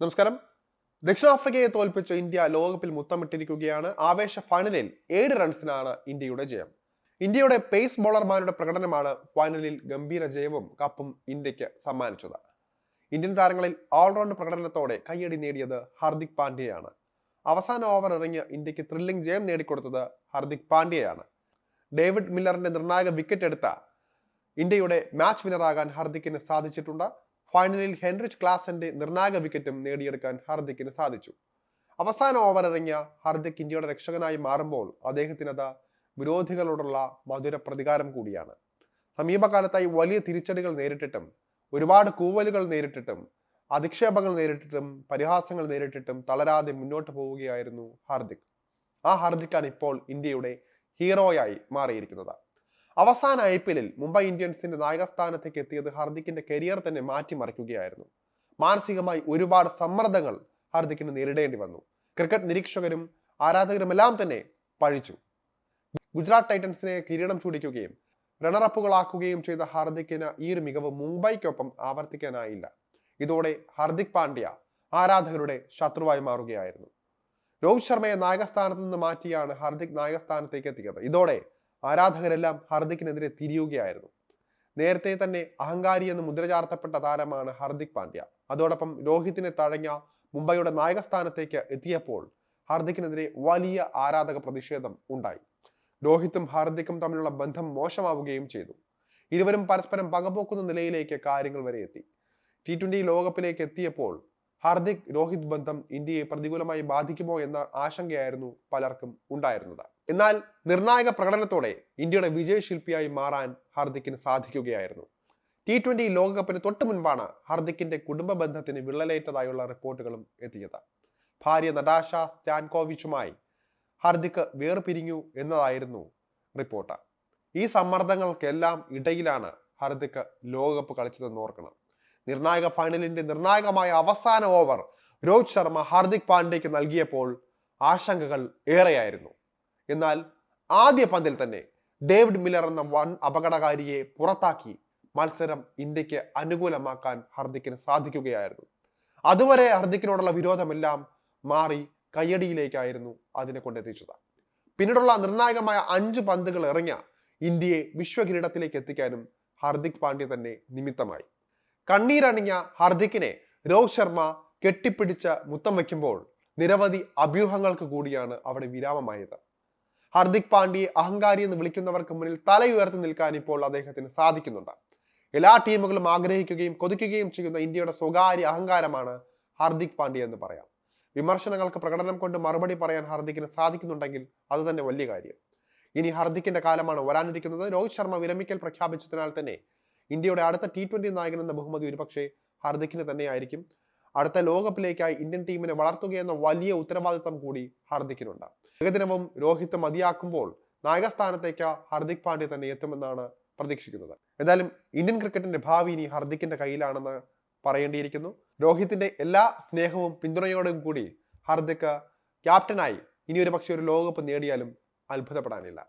നമസ്കാരം. ദക്ഷിണാഫ്രിക്കയെ തോൽപ്പിച്ച ഇന്ത്യ ലോകകപ്പിൽ മുത്തമിട്ടിരിക്കുകയാണ്. ആവേശ ഫൈനലിൽ ഏഴ് റൺസിനാണ് ഇന്ത്യയുടെ ജയം. ഇന്ത്യയുടെ പേസ് ബോളർമാരുടെ പ്രകടനമാണ് ഫൈനലിൽ ഗംഭീര ജയവും കപ്പും ഇന്ത്യയ്ക്ക് സമ്മാനിച്ചത്. ഇന്ത്യൻ താരങ്ങളിൽ ഓൾറൗണ്ട് പ്രകടനത്തോടെ കയ്യടി നേടിയത് ഹർദിക് പാണ്ഡ്യയാണ്. അവസാന ഓവർ ഇറങ്ങിയ ഇന്ത്യയ്ക്ക് ത്രില്ലിംഗ് ജയം നേടിക്കൊടുത്തത് ഹർദിക് പാണ്ഡ്യയാണ്. ഡേവിഡ് മില്ലറിന്റെ നിർണായക വിക്കറ്റ് എടുത്ത ഇന്ത്യയുടെ മാച്ച് വിന്നറാകാൻ ഹർദിക്കിന് സാധിച്ചിട്ടുണ്ട്? ഫൈനലിൽ ഹെൻറിച്ച് ക്ലാസന്റെ നിർണായക വിക്കറ്റും നേടിയെടുക്കാൻ ഹർദിക്കിന് സാധിച്ചു. അവസാന ഓവർ ഇറങ്ങിയ ഹർദിക് ഇന്ത്യയുടെ രക്ഷകനായി മാറുമ്പോൾ അദ്ദേഹത്തിനത് വിരോധികളോടുള്ള മധുര പ്രതികാരം കൂടിയാണ്. സമീപകാലത്തായി വലിയ തിരിച്ചടികൾ നേരിട്ടിട്ടും ഒരുപാട് കൂവലുകൾ നേരിട്ടിട്ടും അധിക്ഷേപങ്ങൾ നേരിട്ടിട്ടും പരിഹാസങ്ങൾ നേരിട്ടിട്ടും തളരാതെ മുന്നോട്ട് പോവുകയായിരുന്നു ഹാർദിക്. ആ ഹാർദിക്കാണ് ഇപ്പോൾ ഇന്ത്യയുടെ ഹീറോയായി മാറിയിരിക്കുന്നത്. അവസാന ഐ പി എല്ലിൽ മുംബൈ ഇന്ത്യൻസിന്റെ നായകസ്ഥാനത്തേക്ക് എത്തിയത് ഹാർദിക്കിന്റെ കരിയർ തന്നെ മാറ്റിമറിക്കുകയായിരുന്നു. മാനസികമായി ഒരുപാട് സമ്മർദ്ദങ്ങൾ ഹാർദിക്കിന് നേരിടേണ്ടി വന്നു. ക്രിക്കറ്റ് നിരീക്ഷകരും ആരാധകരുമെല്ലാം തന്നെ പഴിച്ചു. ഗുജറാത്ത് ടൈറ്റൻസിനെ കിരീടം ചൂടിക്കുകയും റണ്ണറപ്പുകളാക്കുകയും ചെയ്ത ഹാർദിക്കിന് ഈ ഒരു മികവ് മുംബൈക്കൊപ്പം ആവർത്തിക്കാനായില്ല. ഇതോടെ ഹാർദിക് പാണ്ഡ്യ ആരാധകരുടെ ശത്രുവായി മാറുകയായിരുന്നു. രോഹിത് ശർമ്മയെ നായകസ്ഥാനത്ത് നിന്ന് മാറ്റിയാണ് ഹാർദിക് നായകസ്ഥാനത്തേക്ക് എത്തിയത്. ഇതോടെ ആരാധകരെല്ലാം ഹർദിക്കിനെതിരെ തിരിയുകയായിരുന്നു. നേരത്തെ തന്നെ അഹങ്കാരി എന്ന് മുദ്രചാർത്തപ്പെട്ട താരമാണ് ഹാർദിക് പാണ്ഡ്യ. അതോടൊപ്പം രോഹിത്തിനെ തഴഞ്ഞ മുംബൈയുടെ നായകസ്ഥാനത്തേക്ക് എത്തിയപ്പോൾ ഹാർദിക്കിനെതിരെ വലിയ ആരാധക പ്രതിഷേധം ഉണ്ടായി. രോഹിത്തും ഹാർദിക്കും തമ്മിലുള്ള ബന്ധം മോശമാവുകയും ചെയ്തു. ഇരുവരും പരസ്പരം പകപോക്കുന്ന നിലയിലേക്ക് കാര്യങ്ങൾ വരെ എത്തി. ടി ട്വന്റി ലോകകപ്പിലേക്ക് എത്തിയപ്പോൾ ഹാർദിക് രോഹിത് ബന്ധം ഇന്ത്യയെ പ്രതികൂലമായി ബാധിക്കുമോ എന്ന ആശങ്കയായിരുന്നു പലർക്കും ഉണ്ടായിരുന്നത്. എന്നാൽ നിർണായക പ്രകടനത്തോടെ ഇന്ത്യയുടെ വിജയശില്പിയായി മാറാൻ ഹാർദിക്കിന് സാധിക്കുകയായിരുന്നു. ടി ട്വന്റി ലോകകപ്പിന് തൊട്ടു മുൻപാണ് ഹാർദിക്കിന്റെ കുടുംബ ബന്ധത്തിന് വിള്ളലേറ്റതായുള്ള റിപ്പോർട്ടുകളും എത്തിയത്. ഭാര്യ നടാഷ സ്റ്റാൻകോവിച്ചുമായി ഹാർദിക് വേർപിരിഞ്ഞു എന്നതായിരുന്നു റിപ്പോർട്ട്. ഈ സമ്മർദ്ദങ്ങൾക്കെല്ലാം ഇടയിലാണ് ഹാർദിക് ലോകകപ്പ് കളിച്ചതെന്ന് ഓർക്കണം. നിർണായക ഫൈനലിന്റെ നിർണായകമായ അവസാന ഓവർ രോഹിത് ശർമ്മ ഹാർദിക് പാണ്ഡ്യയ്ക്ക് നൽകിയപ്പോൾ ആശങ്കകൾ ഏറെയായിരുന്നു. എന്നാൽ ആദ്യ പന്തിൽ തന്നെ ഡേവിഡ് മില്ലർ എന്ന വൻ അപകടകാരിയെ പുറത്താക്കി മത്സരം ഇന്ത്യയ്ക്ക് അനുകൂലമാക്കാൻ ഹർദിക്കിന് സാധിക്കുകയായിരുന്നു. അതുവരെ ഹർദിക്കിനോടുള്ള വിരോധമെല്ലാം മാറി കയ്യടിയിലേക്കായിരുന്നു അതിനെ കൊണ്ടെത്തിച്ചത്. പിന്നീടുള്ള നിർണായകമായ അഞ്ച് പന്തുകൾ ഇറങ്ങിയ ഇന്ത്യയെ വിശ്വകിരീടത്തിലേക്ക് എത്തിക്കാനും ഹാർദിക് പാണ്ഡ്യ തന്നെ നിമിത്തമായി. കണ്ണീരണിഞ്ഞ ഹർദിക്കിനെ രോഹിത് ശർമ്മ കെട്ടിപ്പിടിച്ച് മുത്തം വയ്ക്കുമ്പോൾ നിരവധി അഭ്യൂഹങ്ങൾക്ക് കൂടിയാണ് അവിടെ വിരാമമായത്. ഹർദിക് പാണ്ഡ്യയെ അഹങ്കാരി എന്ന് വിളിക്കുന്നവർക്ക് മുന്നിൽ തലയുയർത്തി നിൽക്കാൻ ഇപ്പോൾ അദ്ദേഹത്തിന് സാധിക്കുന്നുണ്ട്. എല്ലാ ടീമുകളും ആഗ്രഹിക്കുകയും കൊതിക്കുകയും ചെയ്യുന്ന ഇന്ത്യയുടെ സ്വകാര്യ അഹങ്കാരമാണ് ഹാർദിക് പാണ്ഡ്യ എന്ന് പറയാം. വിമർശനങ്ങൾക്ക് പ്രകടനം കൊണ്ട് മറുപടി പറയാൻ ഹാർദിക്കിന് സാധിക്കുന്നുണ്ടെങ്കിൽ അത് തന്നെ വലിയ കാര്യം. ഇനി ഹർദിക്കിന്റെ കാലമാണ് വരാനിരിക്കുന്നത്. രോഹിത് ശർമ്മ വിരമിക്കൽ പ്രഖ്യാപിച്ചതിനാൽ തന്നെ ഇന്ത്യയുടെ അടുത്ത ടി ട്വന്റി നായകൻ എന്ന ബഹുമതി ഒരുപക്ഷെ ഹർദിക്കിന് തന്നെയായിരിക്കും അടുത്ത ലോകകപ്പിലേക്കായി ഇന്ത്യൻ ടീമിനെ വളർത്തുക എന്ന വലിയ ഉത്തരവാദിത്തം കൂടി ഹർദിക്കിനുണ്ട്. ഏകദിനവും രോഹിത് മതിയാക്കുമ്പോൾ നായകസ്ഥാനത്തേക്ക് ഹർദിക് പാണ്ഡ്യ തന്നെ എത്തുമെന്നാണ് പ്രതീക്ഷിക്കുന്നത്. എന്തായാലും ഇന്ത്യൻ ക്രിക്കറ്റിന്റെ ഭാവി ഇനി ഹർദിക്കിന്റെ കയ്യിലാണെന്ന് പറയേണ്ടിയിരിക്കുന്നു. രോഹിത്തിന്റെ എല്ലാ സ്നേഹവും പിന്തുണയോടും കൂടി ഹർദിക് ക്യാപ്റ്റനായി ഇനി ഒരു പക്ഷേ ഒരു ലോകകപ്പ് നേടിയാലും അത്ഭുതപ്പെടാനില്ല.